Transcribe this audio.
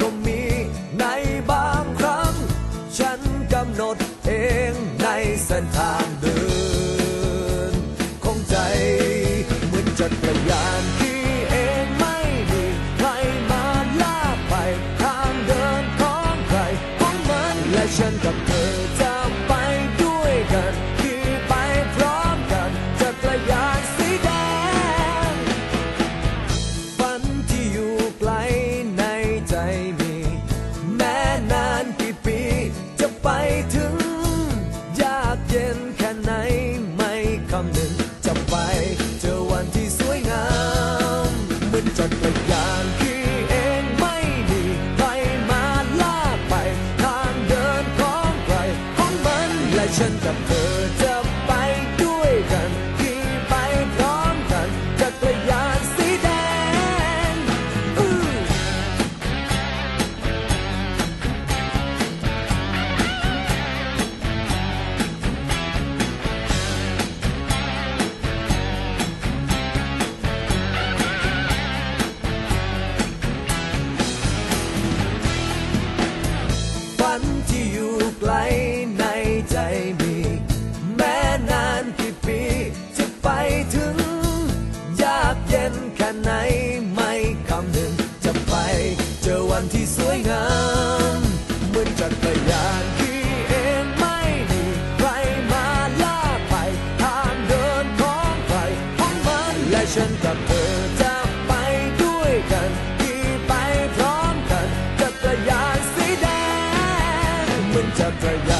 ก็มีในบางครั้ง ฉันกำหนดเองในเส้นทางเดิน ของใจเหมือนจักรยานที่เองไม่มีใครมาลากไปทางเดินของใครของมันและฉันกับเธอจะไปด้วยกัน จักรยานขี่เองไม่มีใครมาลากไป ทางเดินของใครของมันและฉันจะเธอ อนที่สวยงามเหมือนจักรยานที่เองไม่มีใครมาล่าไปทางเดินของใครของมันและฉันกับเธอจะไปด้วยกันที่ไปพร้อมกันจักรยานสีแดงเหมือนจักรยาน